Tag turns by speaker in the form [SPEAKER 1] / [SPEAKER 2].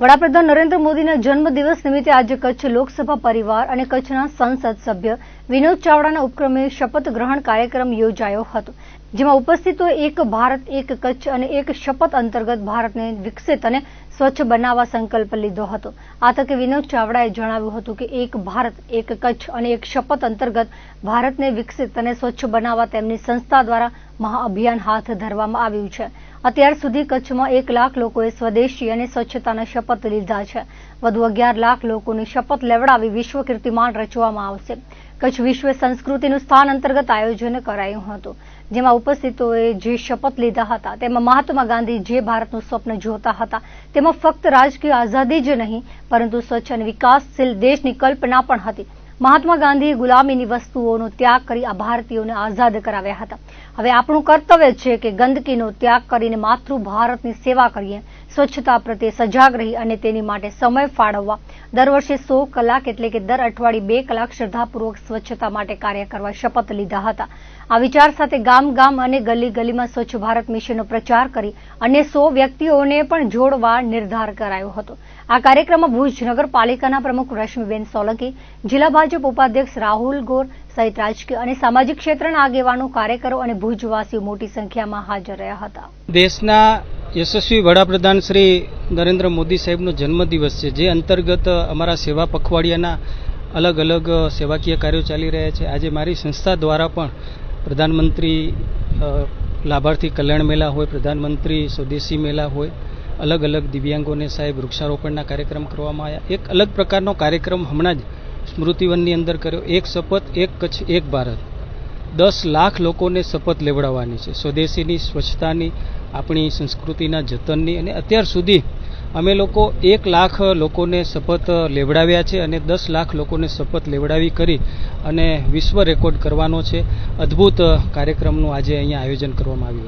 [SPEAKER 1] વડાપ્રધાન નરેન્દ્ર મોદીના જન્મદિવસ નિમિત્તે આજે કચ્છ લોકસભા પરિવાર અને કચ્છના સંસદ સભ્ય વિનોદ ચાવડાના ઉપક્રમે શપથ ગ્રહણ કાર્યક્રમ યોજાયો હતો, જેમાં ઉપસ્થિતો એક ભારત, એક કચ્છ અને એક શપથ અંતર્ગત ભારતને વિકસિત અને સ્વચ્છ બનાવવા સંકલ્પ લીધો હતો. આ તકે વિનોદ ચાવડાએ જણાવ્યું હતું કે એક ભારત, એક કચ્છ અને એક શપથ અંતર્ગત ભારતને વિકસિત અને સ્વચ્છ બનાવવા તેમની સંસ્થા દ્વારા મહાઅભિયાન હાથ ધરવામાં આવ્યું છે. અત્યાર સુધી કચ્છમાં એક લાખ લોકોએ સ્વદેશી અને સ્વચ્છતાના શપથ લીધા છે. વધુ અગિયાર લાખ લોકોની શપથ લેવડાવી વિશ્વ કીર્તિમાન રચવામાં આવશે. કચ્છ વિશ્વ સંસ્કૃતિનું સ્થાન અંતર્ગત આયોજન કરાયું હતું, જેમાં ઉપસ્થિતોએ જે શપથ લીધા હતા, તેમાં મહાત્મા ગાંધી જે ભારતનું સ્વપ્ન જોતા હતા, તેમાં ફક્ત રાજકીય આઝાદી જ નહીં, પરંતુ સ્વચ્છ અને વિકાસશીલ દેશની કલ્પના પણ હતી. મહાત્મા ગાંધીએ ગુલામીની વસ્તુઓનો ત્યાગ કરી આ ભારતીયોને આઝાદ કરાવ્યા હતા. હવે આપણું કર્તવ્ય છે કે ગંદકીનો ત્યાગ કરીને માતૃ ભારતની સેવા કરીએ. સ્વચ્છતા પ્રત્યે સજાગ રહી અને તેની માટે સમય ફાળવવા. દર વર્ષે સો કલાક એટલે કે દર અઠવાડિયે બે કલાક શ્રદ્ધાપૂર્વક સ્વચ્છતા માટે કાર્ય કરવા શપથ લીધા હતા. આ વિચાર સાથે ગામ ગામ અને ગલી ગલીમાં સ્વચ્છ ભારત મિશનનો પ્રચાર કરી અને સો વ્યક્તિઓને પણ જોડવા નિર્ધાર કરાયો હતો. આ કાર્યક્રમમાં ભુજ નગરપાલિકાના પ્રમુખ રશ્મિબેન સોલંકી, જિલ્લા ભાજપ ઉપાધ્યક્ષ રાહુલ ગોર સહિત રાજકીય અને સામાજિક ક્ષેત્રના આગેવાનો, કાર્યકરો અને ભુજવાસીઓ મોટી સંખ્યામાં હાજર રહ્યા હતા.
[SPEAKER 2] દેશના યશસ્વી વડાપ્રધાન શ્રી નરેન્દ્ર મોદી સાહેબનો જન્મદિવસ છે, જે અંતર્ગત અમારા સેવા પખવાડિયાના અલગ અલગ સેવાકીય કાર્યો ચાલી રહ્યા છે. આજે મારી સંસ્થા દ્વારા પણ પ્રધાનમંત્રી લાભાર્થી કલ્યાણ મેળા હોય, પ્રધાનમંત્રી સ્વદેશી મેળા હોય, અલગ અલગ દિવ્યાંગોને સાહેબ વૃક્ષારોપણના કાર્યક્રમ કરવામાં આવ્યા. એક અલગ પ્રકારનો કાર્યક્રમ હમણાં જ સ્મૃતિવનની અંદર કર્યો. એક શપથ, એક કચ્છ, એક ભારત. દસ લાખ લોકોને શપથ લેવડાવવાની છે. સ્વદેશીની સ્વચ્છતાની, આપણી સંસ્કૃતિના જતનની અને અત્યાર સુધી અમે લોકો એક લાખ લોકોને શપથ લેવડાવ્યા છે અને દસ લાખ લોકોને શપથ લેવડાવી કરી અને વિશ્વ રેકોર્ડ કરવાનો છે. અદ્ભુત કાર્યક્રમનું આજે અહીંયા આયોજન કરવામાં આવ્યું હતું.